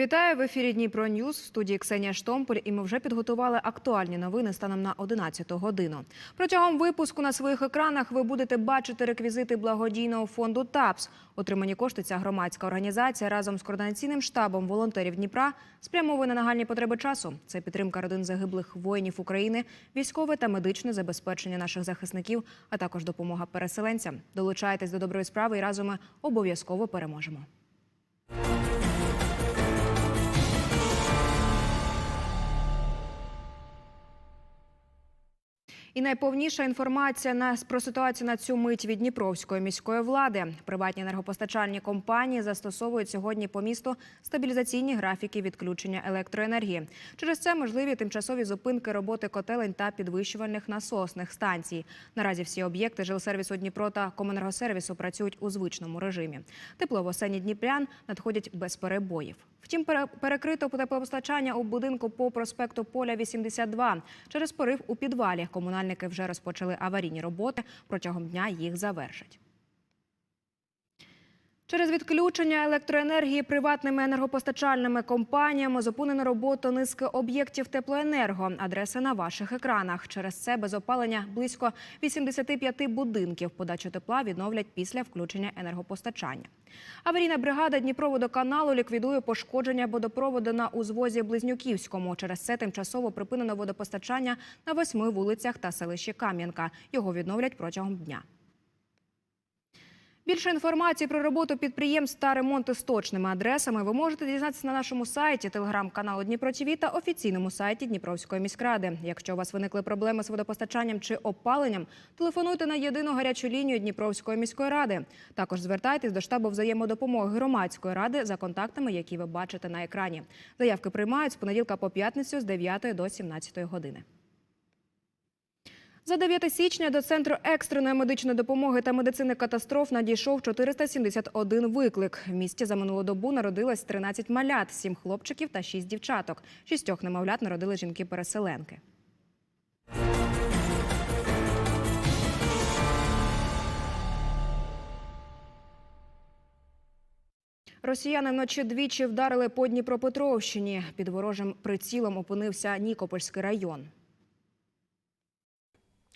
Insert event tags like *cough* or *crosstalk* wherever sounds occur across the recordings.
Вітаю в ефірі Дніпро Ньюз в студії Ксенія Штомполь. І ми вже підготували актуальні новини станом на 11 годину. Протягом випуску на своїх екранах ви будете бачити реквізити благодійного фонду ТАПС. Отримані кошти ця громадська організація разом з координаційним штабом волонтерів Дніпра спрямовує на нагальні потреби часу. Це підтримка родин загиблих воїнів України, військове та медичне забезпечення наших захисників, а також допомога переселенцям. Долучайтесь до доброї справи і разом ми обов'язково переможемо. І найповніша інформація на про ситуацію на цю мить від Дніпровської міської влади. Приватні енергопостачальні компанії застосовують сьогодні по місту стабілізаційні графіки відключення електроенергії. Через це можливі тимчасові зупинки роботи котелень та підвищувальних насосних станцій. Наразі всі об'єкти жилсервісу Дніпро та Комунергосервісу працюють у звичному режимі. Тепло в осені Дніпрян надходять без перебоїв. Втім, пере- перекрито теплопостачання у будинку по проспекту Поля 82. Через порив у підвалі комунальники вже розпочали аварійні роботи. Протягом дня їх завершать. Через відключення електроенергії приватними енергопостачальними компаніями зупинено роботу низки об'єктів теплоенерго. Адреси на ваших екранах. Через це без опалення близько 85 будинків подачу тепла відновлять після включення енергопостачання. Аварійна бригада Дніпроводоканалу ліквідує пошкодження водопроводу на узвозі Близнюківському. Через це тимчасово припинено водопостачання на восьми вулицях та селищі Кам'янка. Його відновлять протягом дня. Більше інформації про роботу підприємств та ремонти з точними адресами ви можете дізнатися на нашому сайті, телеграм-каналу Дніпро ТВ та офіційному сайті Дніпровської міськради. Якщо у вас виникли проблеми з водопостачанням чи опаленням, телефонуйте на єдину гарячу лінію Дніпровської міської ради. Також звертайтесь до штабу взаємодопомоги громадської ради за контактами, які ви бачите на екрані. Заявки приймають з понеділка по п'ятницю з 9 до 17 години. За 9 січня до центру екстреної медичної допомоги та медицини катастроф надійшов 471 виклик. В місті за минулу добу народилось 13 малят, 7 хлопчиків та 6 дівчаток. Шістьох немовлят народили жінки-переселенки. Росіяни вночі двічі вдарили по Дніпропетровщині. Під ворожим прицілом опинився Нікопольський район.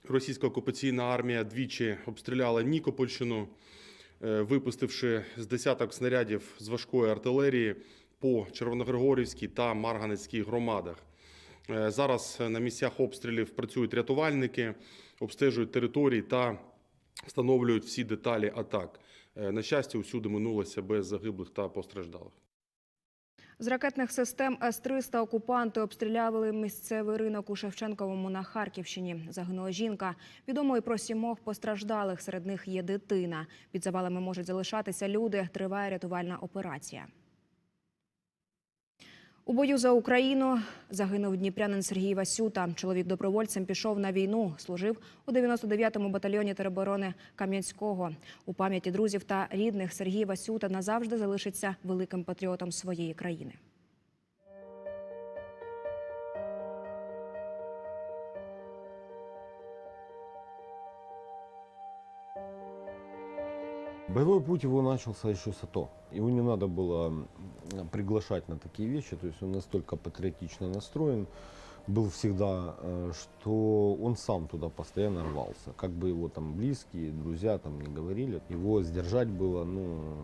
Російська окупаційна армія двічі обстріляла Нікопольщину, е, випустивши з десяток снарядів з важкої артилерії по Червоногригорівській та Марганецькій громадах. Е, Зараз на місцях обстрілів працюють рятувальники, обстежують території та встановлюють всі деталі атак. Е, На щастя, усюди минулося без загиблих та постраждалих. З ракетних систем С-300 окупанти обстріляли місцевий ринок у Шевченковому на Харківщині. Загинула жінка. Відомо і про сімох постраждалих. Серед них є дитина. Під завалами можуть залишатися люди. Триває рятувальна операція. У бою за Україну загинув дніпрянин Сергій Васюта. Чоловік добровольцем пішов на війну. Служив у 99-му батальйоні тероборони Кам'янського. У пам'яті друзів та рідних Сергій Васюта назавжди залишиться великим патріотом своєї країни. Боевой путь его начался еще с АТО. Его не надо было приглашать на такие вещи, то есть он настолько патриотично настроен был всегда, э, что он сам туда постоянно рвался. Как бы его там близкие, друзья там не говорили, его сдержать было, ну,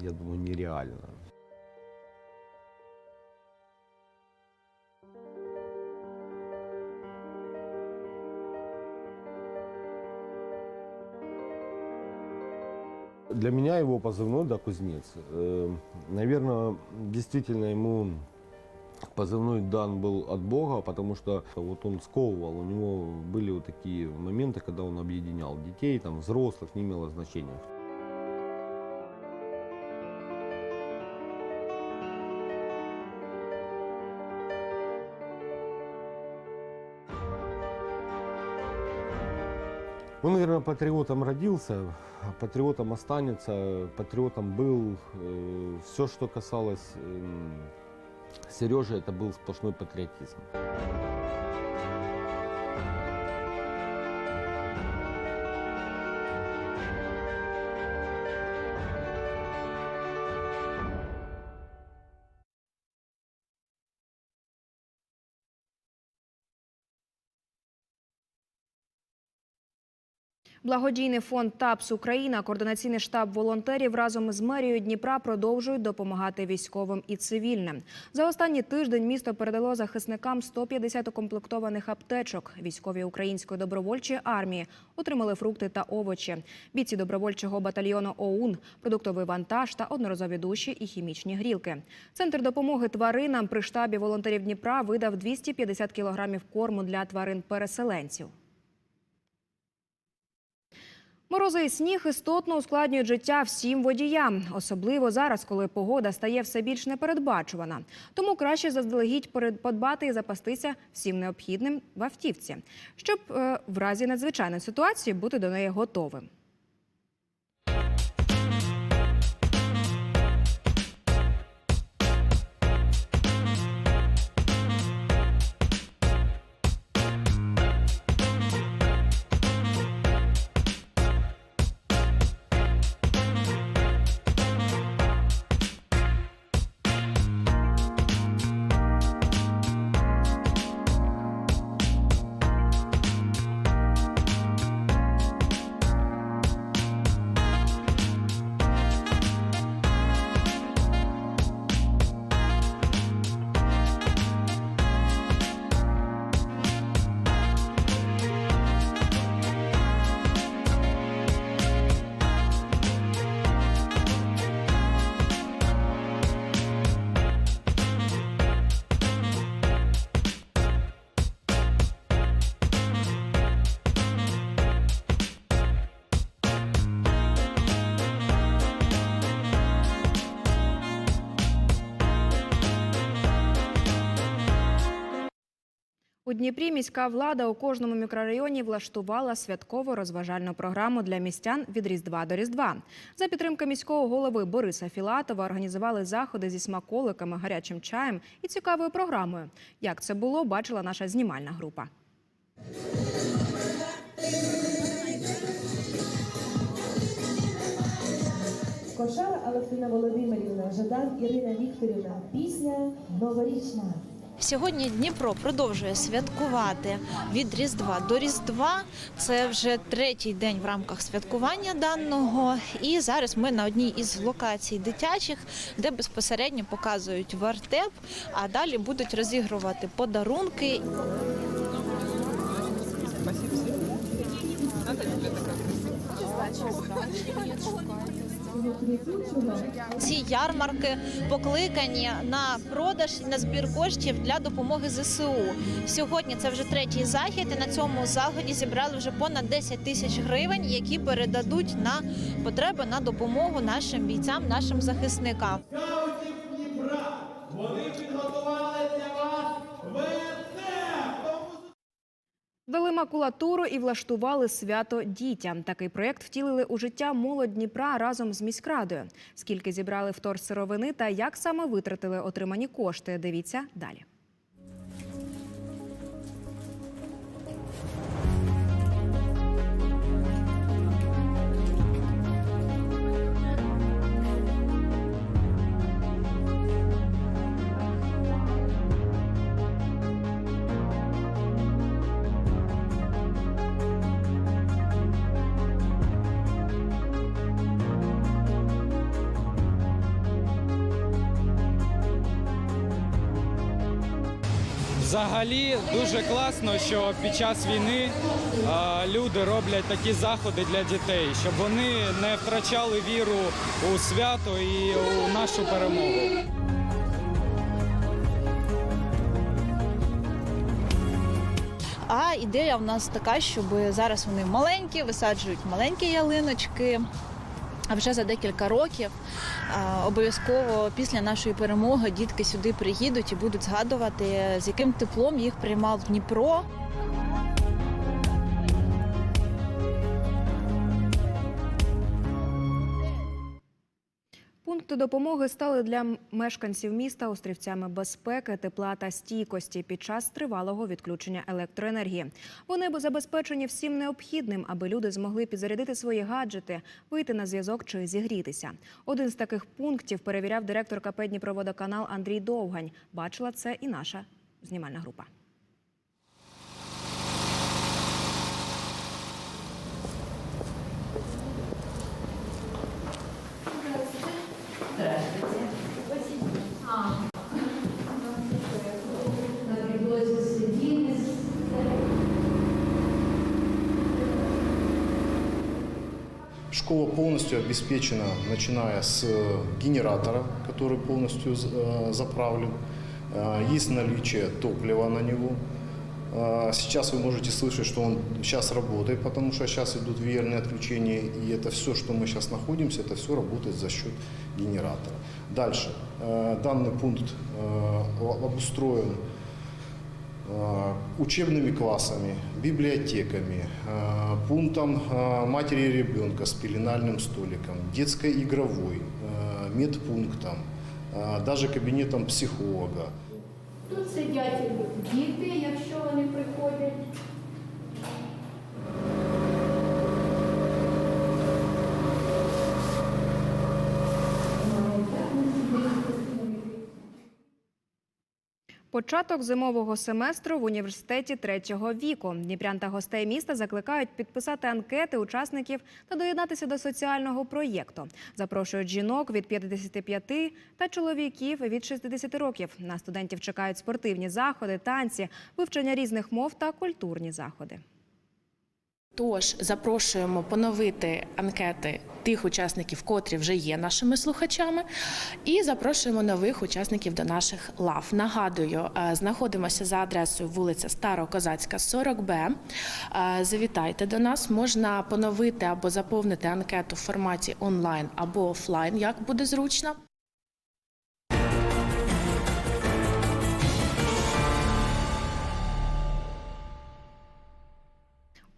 я думаю, нереально. Для меня его позывной, да, кузнец. Наверное, действительно ему позывной дан был от Бога, потому что вот он сковывал, у него были вот такие моменты, когда он объединял детей, там, взрослых, не имело значения. Он, наверное, патриотом родился, патриотом останется, патриотом был. Все, что касалось Сережи, это был сплошной патриотизм. Благодійний фонд ТАПС Україна, координаційний штаб волонтерів разом з мерією Дніпра продовжують допомагати військовим і цивільним. За останній тиждень місто передало захисникам 150 укомплектованих аптечок. Військові української добровольчої армії отримали фрукти та овочі. Бійці добровольчого батальйону ОУН, продуктовий вантаж та одноразові душі і хімічні грілки. Центр допомоги тваринам при штабі волонтерів Дніпра видав 250 кілограмів корму для тварин-переселенців. Морози і сніг істотно ускладнюють життя всім водіям, особливо зараз, коли погода стає все більш непередбачувана. Тому краще заздалегідь подбати і запастися всім необхідним в автівці, щоб е, в разі надзвичайної ситуації бути до неї готовим. У Дніпрі міська влада у кожному мікрорайоні влаштувала святкову розважальну програму для містян від Різдва до Різдва. За підтримки міського голови Бориса Філатова організували заходи зі смаколиками, гарячим чаєм і цікавою програмою. Як це було, бачила наша знімальна група. Кошара Алевтина Володимирівна, Жадан Ірина Вікторівна. Пісня новорічна. Сьогодні Дніпро продовжує святкувати від Різдва до Різдва. Це вже третій день в рамках святкування даного. І зараз ми на одній із локацій дитячих, де безпосередньо показують вертеп, а далі будуть розігрувати подарунки. Ці ярмарки покликані на продаж на збір коштів для допомоги ЗСУ. Сьогодні це вже третій захід. І на цьому заході зібрали вже понад 10 тисяч гривень, які передадуть на потреби на допомогу нашим бійцям, нашим захисникам. Дали макулатуру і влаштували свято дітям. Такий проєкт втілили у життя молодь Дніпра разом з міськрадою. Скільки зібрали вторсировини та як саме витратили отримані кошти, дивіться далі. Взагалі дуже класно, що під час війни а, люди роблять такі заходи для дітей, щоб вони не втрачали віру у свято і у нашу перемогу. А ідея в нас така, щоб зараз вони маленькі, висаджують маленькі ялиночки. А вже за декілька років обов'язково після нашої перемоги дітки сюди приїдуть і будуть згадувати, з яким теплом їх приймав Дніпро. Пункти допомоги стали для мешканців міста острівцями безпеки, тепла та стійкості під час тривалого відключення електроенергії. Вони забезпечені всім необхідним, аби люди змогли підзарядити свої гаджети, вийти на зв'язок чи зігрітися. Один з таких пунктів перевіряв директор КП Дніпроводоканал Андрій Довгань. Бачила це і наша знімальна група. Школа полностью обеспечена, начиная с э, генератора, который полностью э, заправлен. Э, Есть наличие топлива на него. Э, Сейчас вы можете слышать, что он сейчас работает, потому что сейчас идут веерные отключения, и это все, что мы сейчас находимся, это все работает за счет генератора. Дальше. Э, Данный пункт э, обустроен э, учебными классами, библиотеками, э, пунктом э, матери и ребенка с пеленальным столиком, детской игровой, э, медпунктом, э, даже кабинетом психолога. Тут сидять діти, якщо вони приходять. Початок зимового семестру в університеті третього віку. Дніпрян та гостей міста закликають підписати анкети учасників та доєднатися до соціального проєкту. Запрошують жінок від 55 та чоловіків від 60 років. На студентів чекають спортивні заходи, танці, вивчення різних мов та культурні заходи. Тож запрошуємо поновити анкети тих учасників, котрі вже є нашими слухачами, і запрошуємо нових учасників до наших лав. Нагадую, е, знаходимося за адресою вулиця Старокозацька, 40Б. Е, Завітайте до нас. Можна поновити або заповнити анкету в форматі онлайн або офлайн, як буде зручно.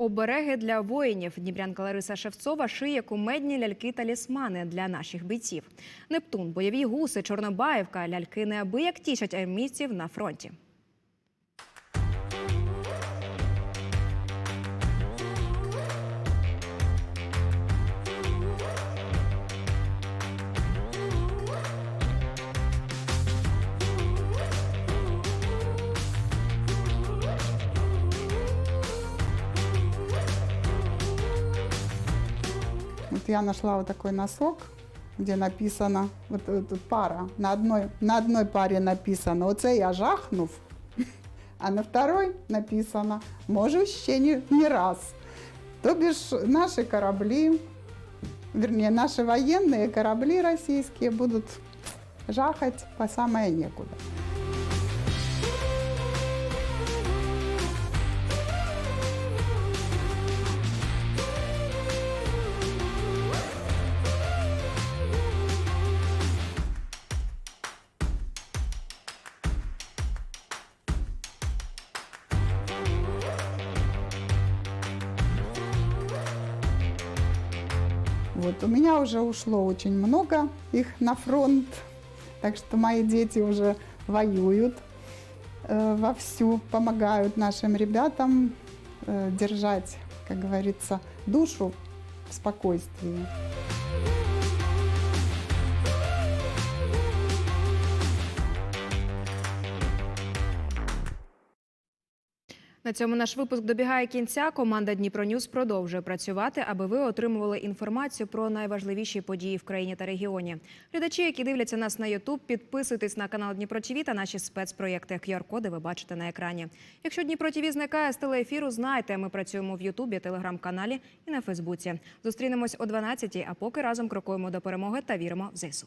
Обереги для воїнів. Дніпрянка Лариса Шевцова шиє кумедні ляльки-талісмани для наших бійців. Нептун, бойові гуси, Чорнобаївка, ляльки неабияк тішать армійців на фронті. Я нашла вот такой носок, где написано, вот тут пара, на одной, на одной паре написано, оце я жахнув, *laughs* а на второй написано, може ще не, не раз. То бишь наши корабли, вернее, наши военные корабли российские будут жахать по самое некуда. Вот, у меня уже ушло очень много их на фронт, так что мои дети уже воюют э, вовсю, помогают нашим ребятам э, держать, как говорится, душу в спокойствии. На цьому наш випуск добігає кінця. Команда Дніпро Ньюс продовжує працювати, аби ви отримували інформацію про найважливіші події в країні та регіоні. Глядачі, які дивляться нас на Ютуб, підписуйтесь на канал Дніпро ТВ та наші спецпроєкти. QR-коди ви бачите на екрані. Якщо Дніпро ТВ зникає з телеефіру, знайте, ми працюємо в Ютубі, телеграм-каналі і на Фейсбуці. Зустрінемось о 12 а поки разом крокуємо до перемоги та віримо в ЗСУ.